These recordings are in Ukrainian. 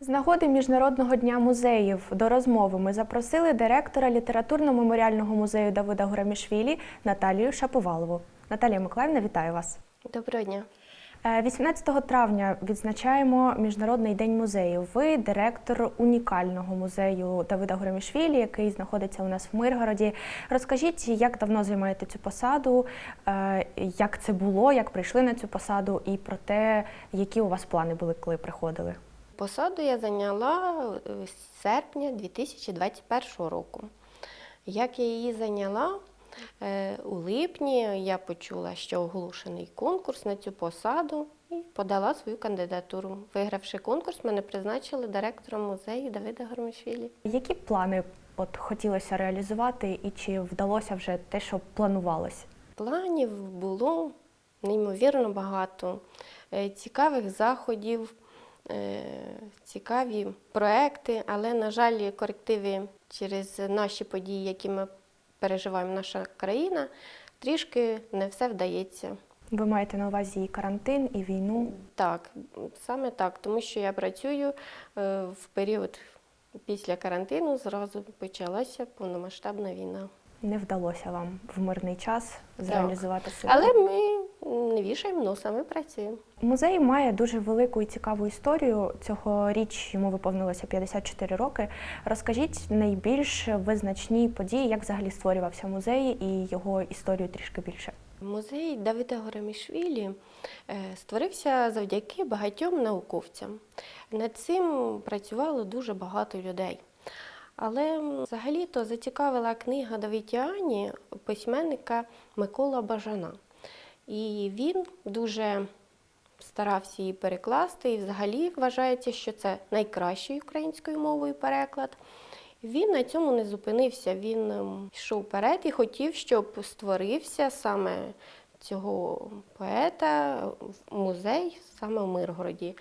З нагоди Міжнародного дня музеїв до розмови ми запросили директора літературно-меморіального музею Давида Гурамішвілі Наталію Шаповалову. Наталія Миколаївна, вітаю вас. Доброго дня. Е, 18 травня відзначаємо Міжнародний день музеїв. Ви директор унікального музею Давида Гурамішвілі, який знаходиться у нас в Миргороді. Розкажіть, як давно займаєте цю посаду, е, як це було, як прийшли на цю посаду, і про те, які у вас плани були, коли приходили. Посаду я зайняла е, з серпня 2021 року. Як я її зайняла? Е, У липні я почула, що оголошений конкурс на цю посаду і подала свою кандидатуру. Вигравши конкурс, мене призначили директором музею Давида Гармишвілі. Які плани от хотілося реалізувати, і чи вдалося вже те, що планувалось? Планів було неймовірно багато, е, цікавих заходів, цікаві проекти, але, на жаль, корективи через наші події, які ми переживаємо, наша країна, трішки не все вдається. Ви маєте на увазі і карантин, і війну. Так, саме так, тому що я працюю е, в період після карантину, зразу почалася повномасштабна війна. Не вдалося вам в мирний час зреалізувати себе. Але ми не вішаємо носа, ми працюємо. Музей має дуже велику і цікаву історію. Цьогоріч йому виповнилося 54 роки. Розкажіть найбільш визначні події, як взагалі створювався музей і його історію трішки більше. Музей Давида Горемішвілі е, створився завдяки багатьом науковцям. Над цим працювало дуже багато людей. Але взагалі-то зацікавила книга Давидіані письменника Микола Бажана. І він дуже старався її перекласти, і взагалі вважається, що це найкращий українською мовою переклад. Він на цьому не зупинився. Він ем, йшов вперед і хотів, щоб створився саме цього поета музей саме в Миргороді.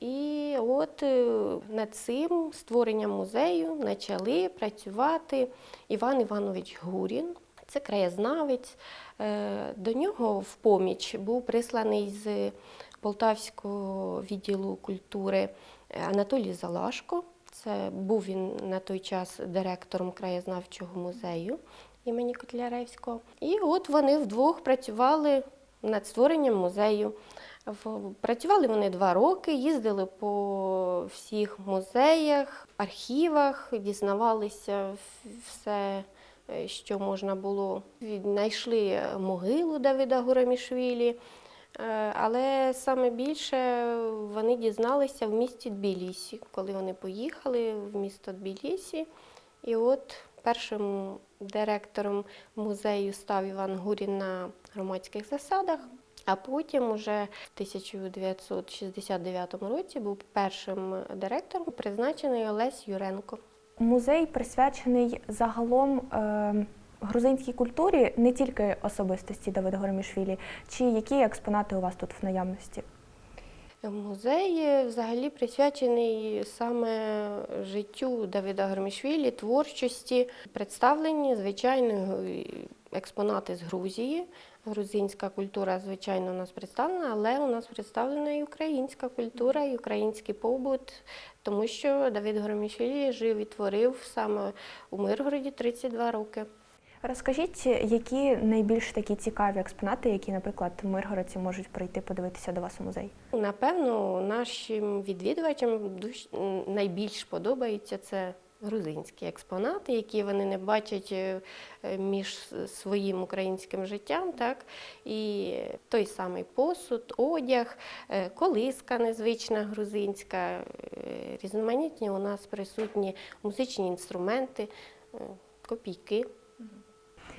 І от е, над цим створенням музею почали працювати Іван Іванович Гурін. Це краєзнавець. Е, До нього в поміч був присланий з Полтавського відділу культури Анатолій Залашко. Це був він на той час директором краєзнавчого музею імені Котляревського. І от вони вдвох працювали над створенням музею. Працювали вони два роки, їздили по всіх музеях, архівах, дізнавалися все, що можна було. Знайшли могилу Давида Гурамішвілі. Е, Але саме більше вони дізналися в місті Тбілісі, коли вони поїхали в місто Тбілісі. І от першим директором музею став Іван Гурін на громадських засадах, а потім уже в 1969 році був першим директором призначений Олесь Юренко. Музей присвячений загалом е, грузинській культурі, не тільки особистості Давида Горомішвілі. Чи які експонати у вас тут в наявності? Музей взагалі присвячений саме життю Давида Громішвілі, творчості. Представлені, звичайно, експонати з Грузії. Грузинська культура, звичайно, у нас представлена, але у нас представлена і українська культура, і український побут, тому що Давид Громішвілі жив і творив саме у Миргороді 32 роки. Розкажіть, які найбільш такі цікаві експонати, які, наприклад, миргородці можуть прийти подивитися до вас у музей? Напевно, нашим відвідувачам найбільш подобаються це грузинські експонати, які вони не бачать е, між своїм українським життям. Так? І той самий посуд, одяг, е, колиска незвична грузинська, е, різноманітні у нас присутні музичні інструменти, копійки.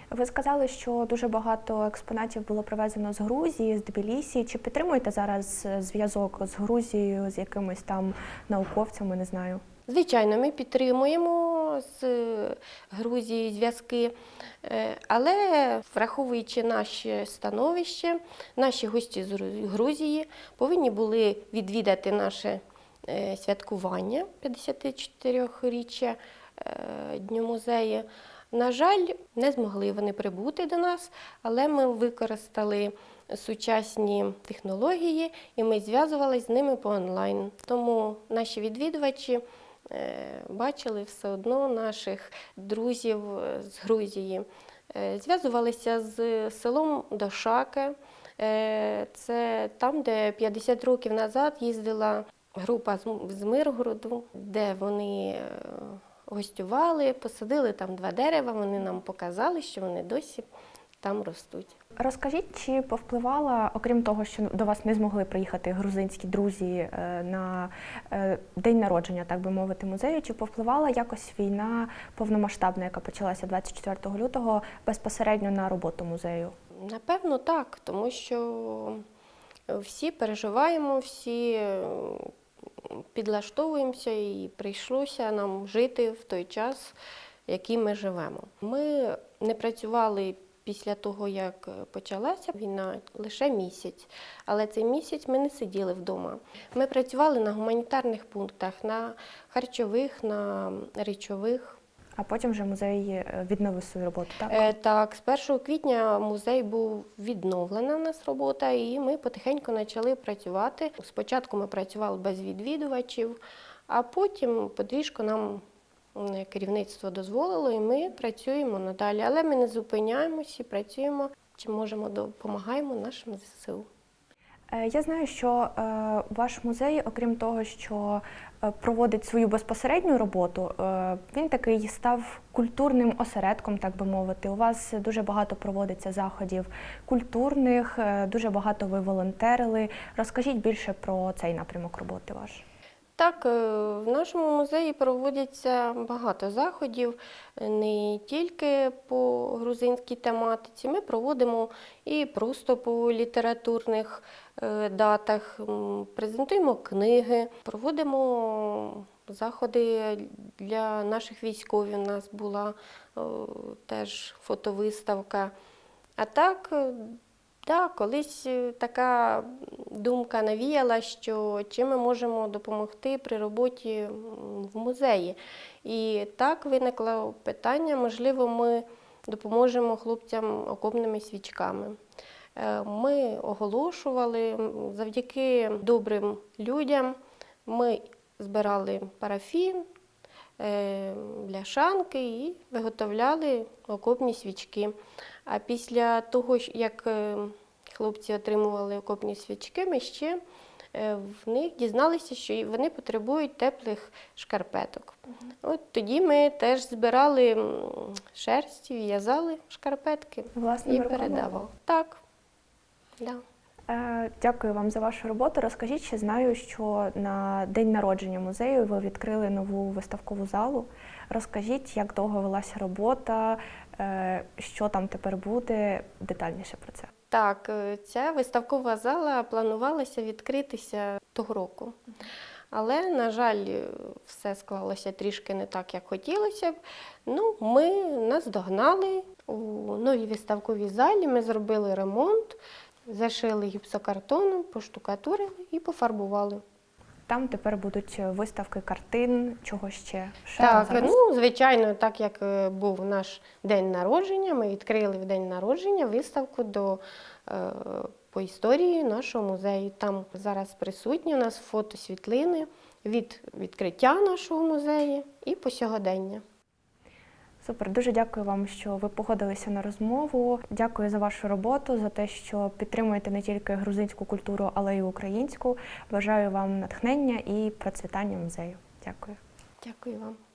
Ви сказали, що дуже багато експонатів було привезено з Грузії, з Тбілісі. Чи підтримуєте зараз зв'язок з Грузією, з якимись там науковцями, не знаю? Звичайно, ми підтримуємо з е, Грузією зв'язки, е, але враховуючи наше становище, наші гості з Грузії повинні були відвідати наше е, святкування 54-річчя е, Дню музею. На жаль, не змогли вони прибути до нас, але ми використали сучасні технології, і ми зв'язувалися з ними по онлайн. Тому наші відвідувачі бачили все одно наших друзів е, з Грузії. Е, Зв'язувалися з селом Дошаке. Е, Це там, де 50 років назад їздила група з Миргороду, де вони е, гостювали, посадили там два дерева. Вони нам показали, що вони досі там ростуть. Розкажіть, чи повпливала, окрім того, що до вас не змогли приїхати грузинські друзі е, на е, день народження, так би мовити, музею, чи повпливала якось війна повномасштабна, яка почалася 24 лютого, безпосередньо на роботу музею? Напевно, так, тому що всі переживаємо, всі підлаштовуємося і прийшлося нам жити в той час, який ми живемо. Ми не працювали після того, як почалася війна, лише місяць. Але цей місяць ми не сиділи вдома. Ми працювали на гуманітарних пунктах, на харчових, на речових. А потім вже музей е, відновив свою роботу, так? Е, Так, з 1 квітня музей був відновлена у нас робота, і ми потихеньку почали працювати. Спочатку ми працювали без відвідувачів, а потім подвіжку нам керівництво дозволило, і ми працюємо надалі. Але ми не зупиняємося працюємо, чи можемо допомагаємо нашим ЗСУ. Е, Я знаю, що е, ваш музей, окрім того, що е, проводить свою безпосередню роботу, е, він такий став культурним осередком, так би мовити. У вас дуже багато проводиться заходів культурних, е, дуже багато ви волонтерили. Розкажіть більше про цей напрямок роботи ваш. Так, е, в нашому музеї проводяться багато заходів, не тільки по грузинській тематиці. Ми проводимо і просто по літературних е, датах, презентуємо книги, проводимо заходи для наших військових. У нас була е, теж фотовиставка. А так, е, Да, колись е, така думка навіяла, що чим ми можемо допомогти при роботі в музеї. І так виникло питання, можливо, ми допоможемо хлопцям окопними свічками. Е, Ми оголошували завдяки добрим людям. Ми збирали парафін, е, бляшанки і виготовляли окопні свічки. А після того, як е, хлопці отримували окопні свічки, ми ще е, в них дізналися, що вони потребують теплих шкарпеток. От тоді ми теж збирали шерсть, в'язали шкарпетки Власними і передавали. Так. Да. Е, Дякую вам за вашу роботу. Розкажіть, ще знаю, що на день народження музею ви відкрили нову виставкову залу. Розкажіть, як довго велася робота, що там тепер буде, детальніше про це. Так, е, ця виставкова зала планувалася відкритися того року. Але, на жаль, е, все склалося трішки не так, як хотілося б. Ну, ми нас догнали у новій виставковій залі. Ми зробили ремонт, зашили гіпсокартоном, поштукатурили і пофарбували. Там тепер будуть виставки картин, чого ще? Ще Так, зараз? ну звичайно, так як е, був наш день народження, ми відкрили в день народження виставку до е, по історії нашого музею. Там зараз присутні у нас фотосвітлини від відкриття нашого музею і по сьогодення. Супер, дуже дякую вам, що ви погодилися на розмову. Дякую за вашу роботу, за те, що підтримуєте не тільки грузинську культуру, але й українську. Бажаю вам натхнення і процвітання музею. Дякую. Дякую вам.